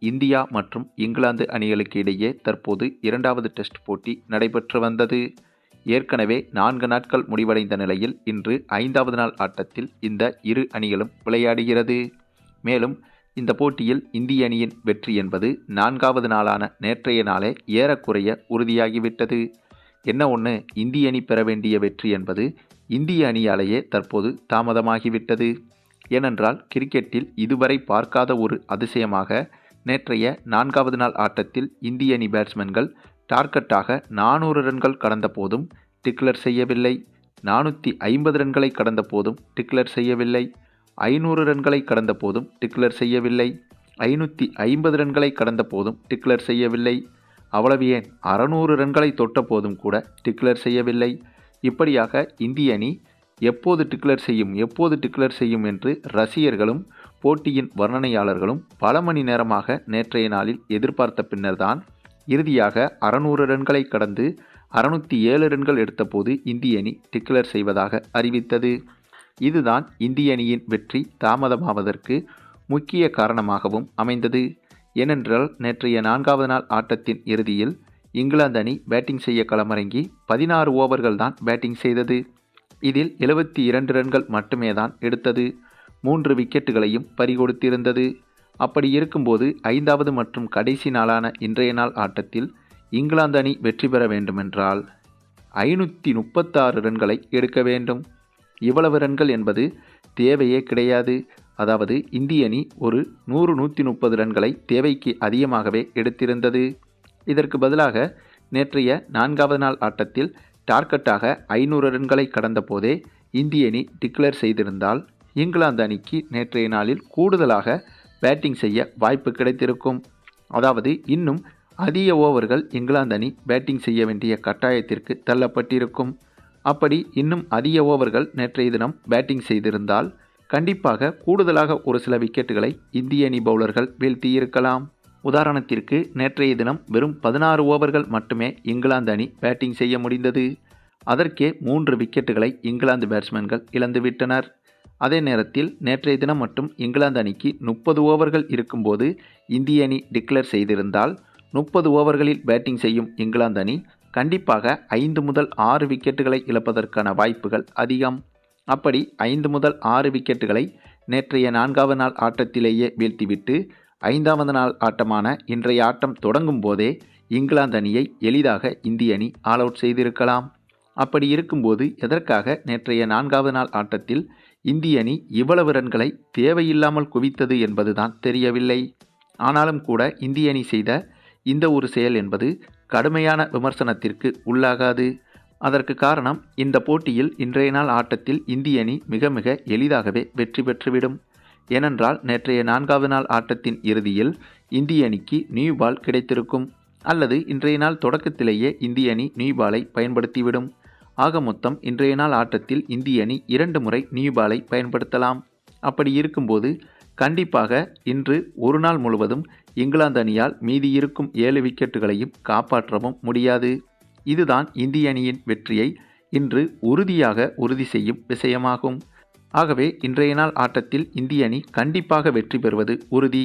India மற்றும் இங்கிலாந்து அணிகளுக்கு இடையே தற்போது இரண்டாவது டெஸ்ட் போட்டி நடைபெற்று வந்தது. ஏற்கனவே நான்கு நாட்கள் முடிவடைந்த நிலையில் இன்று ஐந்தாவது நாள் ஆட்டத்தில் இந்த இரு அணிகளும் விளையாடுகிறது. மேலும் இந்த போட்டியில் இந்திய அணியின் வெற்றி என்பது நான்காவது நாளான நேற்றைய நாளே ஏறக்குறைய உறுதியாகிவிட்டது. என்ன ஒன்று இந்திய அணி பெற வேண்டிய வெற்றி என்பது இந்திய அணியாலேயே தற்போது தாமதமாகிவிட்டது. ஏனென்றால் கிரிக்கெட்டில் இதுவரை பார்க்காத ஒரு அதிசயமாக நேற்றைய நான்காவது நாள் ஆட்டத்தில் இந்திய அணி பேட்ஸ்மேன்கள் டார்கெட்டாக நானூறு ரன்கள் கடந்த போதும் டிக்ளர் செய்யவில்லை. நானூற்றி ஐம்பது ரன்களை கடந்த போதும் டிக்ளர் செய்யவில்லை. ஐநூறு ரன்களை கடந்த போதும் டிக்ளர் செய்யவில்லை. ஐநூற்றி ஐம்பது ரன்களை கடந்த போதும் டிக்ளர் செய்யவில்லை. அவ்வளவு ஏன்? அறநூறு ரன்களை தொட்ட போதும் கூட டிக்ளர் செய்யவில்லை. இப்படியாக இந்திய அணி எப்போது டிக்ளர் செய்யும் எப்போது டிக்ளர் செய்யும் என்று ரசிகர்களும் போட்டியின் வர்ணனையாளர்களும் பல மணி நேரமாக நேற்றைய நாளில் எதிர்பார்த்த பின்னர்தான் இறுதியாக அறநூறு ரன்களை கடந்து அறுநூற்றி ஏழு ரன்கள் எடுத்தபோது இந்திய அணி டிக்ளர் செய்வதாக அறிவித்தது. இதுதான் இந்திய அணியின் வெற்றி தாமதமாவதற்கு முக்கிய காரணமாகவும் அமைந்தது. ஏனென்றால் நேற்றைய நான்காவது நாள் ஆட்டத்தின் இறுதியில் இங்கிலாந்து அணி பேட்டிங் செய்ய களமிறங்கி பதினாறு ஓவர்கள் தான் பேட்டிங் செய்தது. இதில் எழுபத்தி இரண்டு ரன்கள் மட்டுமே தான் எடுத்தது. மூன்று விக்கெட்டுகளையும் பறிகொடுத்திருந்தது. அப்படி இருக்கும்போது ஐந்தாவது மற்றும் கடைசி நாளான இன்றைய நாள் ஆட்டத்தில் இங்கிலாந்து அணி வெற்றி பெற வேண்டுமென்றால் ஐநூற்றி முப்பத்தாறு ரன்களை எடுக்க வேண்டும். இவ்வளவு ரன்கள் என்பது தேவையே கிடையாது. அதாவது இந்திய அணி ஒரு நூறு நூற்றி முப்பது ரன்களை தேவைக்கு அதிகமாகவே எடுத்திருந்தது. இதற்கு பதிலாக நேற்றைய நான்காவது நாள் ஆட்டத்தில் டார்கெட்டாக ஐநூறு ரன்களை கடந்த போதே இந்திய அணி டிக்ளேர் செய்திருந்தால் இங்கிலாந்து அணிக்கு நேற்றைய நாளில் கூடுதலாக பேட்டிங் செய்ய வாய்ப்பு கிடைத்திருக்கும். அதாவது இன்னும் அதிக ஓவர்கள் இங்கிலாந்து அணி பேட்டிங் செய்ய வேண்டிய கட்டாயத்திற்கு தள்ளப்பட்டிருக்கும். அப்படி இன்னும் அதிக ஓவர்கள் நேற்றைய தினம் பேட்டிங் செய்திருந்தால் கண்டிப்பாக கூடுதலாக ஒரு சில விக்கெட்டுகளை இந்திய அணி பவுலர்கள் வீழ்த்தியிருக்கலாம். உதாரணத்திற்கு நேற்றைய தினம் வெறும் பதினாறு ஓவர்கள் மட்டுமே இங்கிலாந்து அணி பேட்டிங் செய்ய முடிந்தது. அதற்கே மூன்று விக்கெட்டுகளை இங்கிலாந்து பேட்ஸ்மேன்கள் இழந்துவிட்டனர். அதே நேரத்தில் நேற்றைய தினம் மட்டும் இங்கிலாந்து அணிக்கு முப்பது ஓவர்கள் இருக்கும்போது இந்திய அணி டிக்ளேர் செய்திருந்தால் முப்பது ஓவர்களில் பேட்டிங் செய்யும் இங்கிலாந்து அணி கண்டிப்பாக ஐந்து முதல் ஆறு விக்கெட்டுகளை இழப்பதற்கான வாய்ப்புகள் அதிகம். அப்படி ஐந்து முதல் ஆறு விக்கெட்டுகளை நேற்றைய நான்காவது நாள் ஆட்டத்திலேயே வீழ்த்திவிட்டு ஐந்தாவது நாள் ஆட்டமான இன்றைய ஆட்டம் தொடங்கும் போதே இங்கிலாந்து அணியை எளிதாக இந்திய அணி ஆல் அவுட் செய்திருக்கலாம். அப்படி இருக்கும்போது எதற்காக நேற்றைய நான்காவது நாள் ஆட்டத்தில் இந்திய அணி இவ்வளவு ரன்களை தேவையில்லாமல் குவித்தது என்பதுதான் தெரியவில்லை. ஆனாலும் கூட இந்திய அணி செய்த இந்த ஒரு செயல் என்பது கடுமையான விமர்சனத்திற்கு உள்ளாகாது. அதற்கு காரணம் இந்த போட்டியில் இன்றைய நாள் ஆட்டத்தில் இந்திய அணி மிக மிக எளிதாகவே வெற்றி பெற்றுவிடும். ஏனென்றால் நேற்றைய நான்காவது நாள் ஆட்டத்தின் இறுதியில் இந்திய அணிக்கு நியூ பால் கிடைத்திருக்கும். அல்லது இன்றைய நாள் தொடக்கத்திலேயே இந்திய அணி நியூ பாலை பயன்படுத்திவிடும். ஆக மொத்தம் இன்றைய நாள் ஆட்டத்தில் இந்திய அணி இரண்டு முறை நியூ பாலை பயன்படுத்தலாம். அப்படி இருக்கும்போது கண்டிப்பாக இன்று ஒரு நாள் முழுவதும் இங்கிலாந்து அணியால் மீதி இருக்கும் ஏழு விக்கெட்டுகளையும் காப்பாற்றவும் முடியாது. இதுதான் இந்திய அணியின் வெற்றியை இன்று உறுதியாக உறுதி செய்யும் விஷயமாகும். ஆகவே இன்றைய நாள் ஆட்டத்தில் இந்திய அணி கண்டிப்பாக வெற்றி பெறுவது உறுதி.